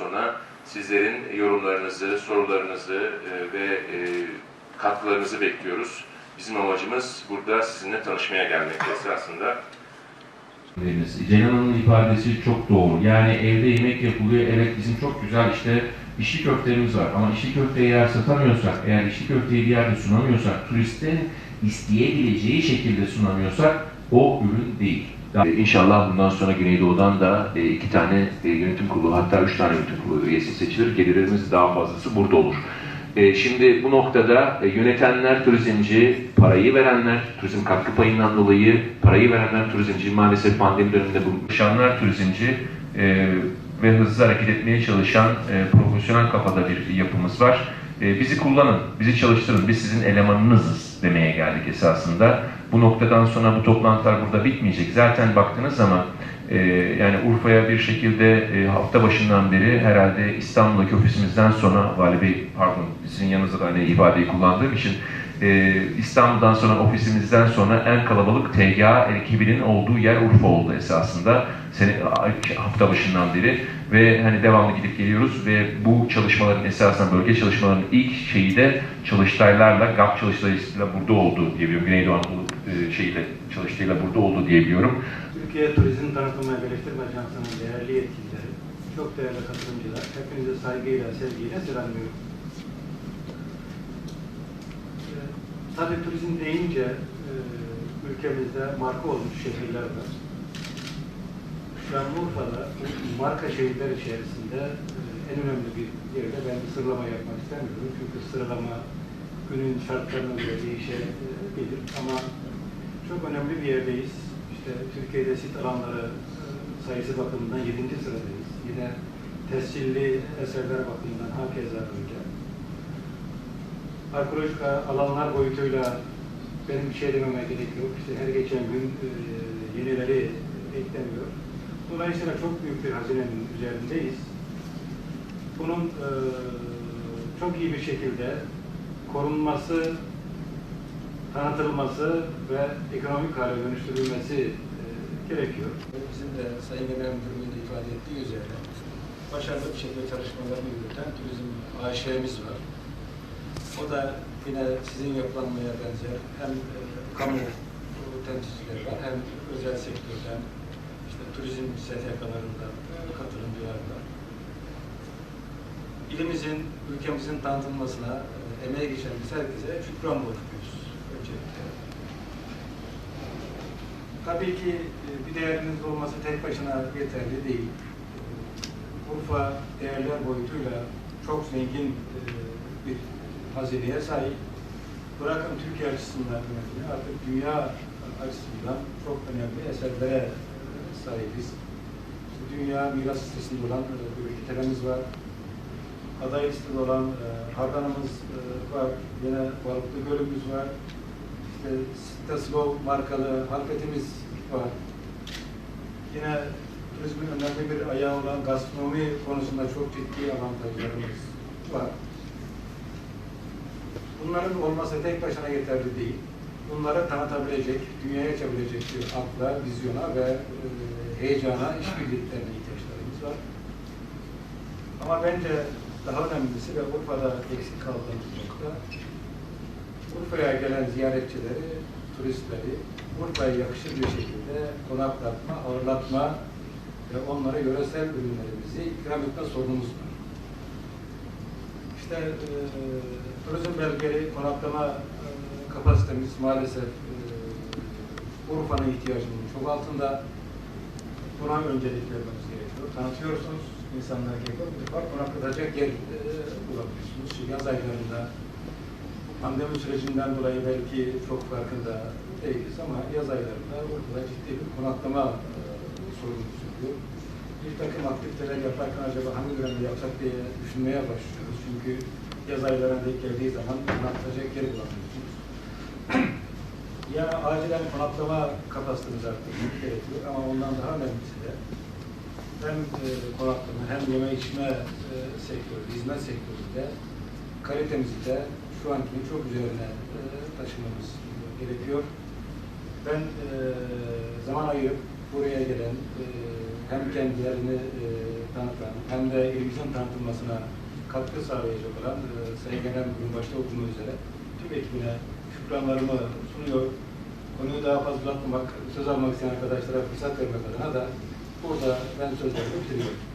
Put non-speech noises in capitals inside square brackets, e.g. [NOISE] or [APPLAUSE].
sonra sizlerin yorumlarınızı, sorularınızı e, ve e, katkılarınızı bekliyoruz. Bizim amacımız burada sizinle tanışmaya gelmek esasında. Cenan Hanım'ın ifadesi çok doğru. Yani evde yemek yapılıyor. Evet bizim çok güzel işte içli köftelerimiz var. Ama içli köfteyi eğer satamıyorsak, eğer içli köfteyi bir yerde sunamıyorsak, turistin isteyebileceği şekilde sunamıyorsak o ürün değil. İnşallah bundan sonra Güneydoğu'dan da e, iki tane e, yönetim kurulu hatta üç tane yönetim kurulu üyesi seçilir. Gelirlerimiz daha fazlası burada olur. E, Şimdi bu noktada yönetenler turizmci, parayı verenler, turizm katkı payından dolayı parayı verenler turizmci, maalesef pandemi döneminde bu çalışanlar turizmci ve hızlı hareket etmeye çalışan profesyonel kafada bir yapımız var. E, bizi kullanın, bizi çalıştırın, biz sizin elemanınızız demeye geldik esasında. Bu noktadan sonra bu toplantılar burada bitmeyecek. Zaten baktığınız zaman e, yani Urfa'ya bir şekilde e, hafta başından beri herhalde İstanbul'daki ofisimizden sonra Vali Bey pardon sizin yanınızda da hani ifadeyi kullandığım için e, İstanbul'dan sonra ofisimizden sonra en kalabalık TGA ekibinin olduğu yer Urfa oldu esasında sene, hafta başından beri ve hani devamlı gidip geliyoruz ve bu çalışmaların esasında bölge çalışmalarının ilk şeyi de çalıştaylarla GAP çalıştayıyla burada oldu diyebiliyorum. Güneydoğu Anadolu e, şeyiyle çalıştayıyla burada oldu diyebiliyorum. Türkiye Turizm Tanıtım ve Geliştirme Ajansı'nın değerli yetkilileri, çok değerli katılımcılar, hepinizi saygıyla, sevgiyle selamlıyorum. Tabii turizm deyince e, ülkemizde marka olmuş şehirler var. Şanlıurfa'da marka şehirler içerisinde e, en önemli bir yerde ben bir sıralama yapmak istemiyorum. Çünkü sıralama günün şartlarına göre değişebilir ama çok önemli bir yerdeyiz. İşte Türkiye'de sit alanları e, sayısı bakımından 7. sıradayız. Yine tescilli eserler bakımından hakeza öyle. Arkeolojik alanlar boyutuyla benim bir şey dememe gerek yok. İşte her geçen gün e, yenileri ekleniyor. Dolayısıyla çok büyük bir hazinenin üzerindeyiz. Bunun e, çok iyi bir şekilde korunması, tanıtılması ve ekonomik hale dönüştürülmesi e, gerekiyor. Bizim de Sayın Genel Müdürlüğü'nde ifade ettiği üzere başarılı bir şekilde çalışmalarını yürüten turizm AŞ'miz var. O da yine sizin yapılanmaya benzer hem e, kamu temsilcileri var hem özel sektörden işte turizm STK'larından katılımcılar var. İlimizin, ülkemizin tanıtılmasına e, emeği geçen biz herkese şükran borçluyuz öncelikle. Tabii ki e, bir değeriniz olması tek başına yeterli değil. E, Urfa değerler boyutuyla çok zengin e, bir hazineye sahip. Bırakın Türkiye açısından önemli, artık dünya açısından çok önemli eserlere sahibiz. İşte Dünya miras listesinde olan e, bir ülkelerimiz var. Aday listede olan e, Hardanımız e, var, yine Balıklı Gölümüz var. İşte Staslov markalı halketimiz var. Yine turizmin önemli bir ayağı olan gastronomi konusunda çok ciddi avantajlarımız var. Bunların olması tek başına yeterli değil. Bunları tanıtabilecek, dünyaya açabilecek bir akla, vizyona ve e, heyecana, işbirliklerine ihtiyaçlarımız var. Ama bence daha önemlisi ve Urfa'da eksik kaldığımız nokta, Urfa'ya gelen ziyaretçileri, turistleri Urfa'ya yakışır bir şekilde konaklatma, ağırlatma ve onlara yöresel ürünlerimizi ikram etme sorunumuz var. İşte e, turizm belgeli konaklama e, kapasitemiz maalesef e, Urfa'nın ihtiyacının çok altında. Buna öncelik vermemiz gerekiyor. Tanıtıyorsunuz, insanlara geliyor. Bak konaklatacak yer e, bulabiliyorsunuz. Şu yaz aylarında pandemi sürecinden dolayı belki çok farkında değiliz ama yaz aylarında Urfa'da ciddi bir konaklama e, sorunumuz oluyor. Bir takım aktiviteler yaparken acaba hangi dönemde yapsak diye düşünmeye başlıyoruz. Çünkü yaz aylarına denk geldiği zaman konaklayacak yer bulamıyorsunuz. [CLEARS THROAT] ya acilen konaklama kapasitemizi arttırmak gerekiyor ama ondan daha önemlisi de hem e, konaklama hem yeme içme e, sektörü, hizmet sektöründe kalitemizi de şu ankinin çok üzerine e, taşımamız gerekiyor. Ben e, zaman ayırıp buraya gelen e, hem kendilerini e, tanıtan hem de ilimizin tanıtılmasına katkı sağlayacak olan e, Sayın Genel Müdürüm başta olmak üzere tüm ekibine şükranlarımı sunuyor. Konuyu daha fazla uzatmamak, söz almak isteyen arkadaşlara fırsat vermek adına da burada ben sözlerimi bitiriyorum.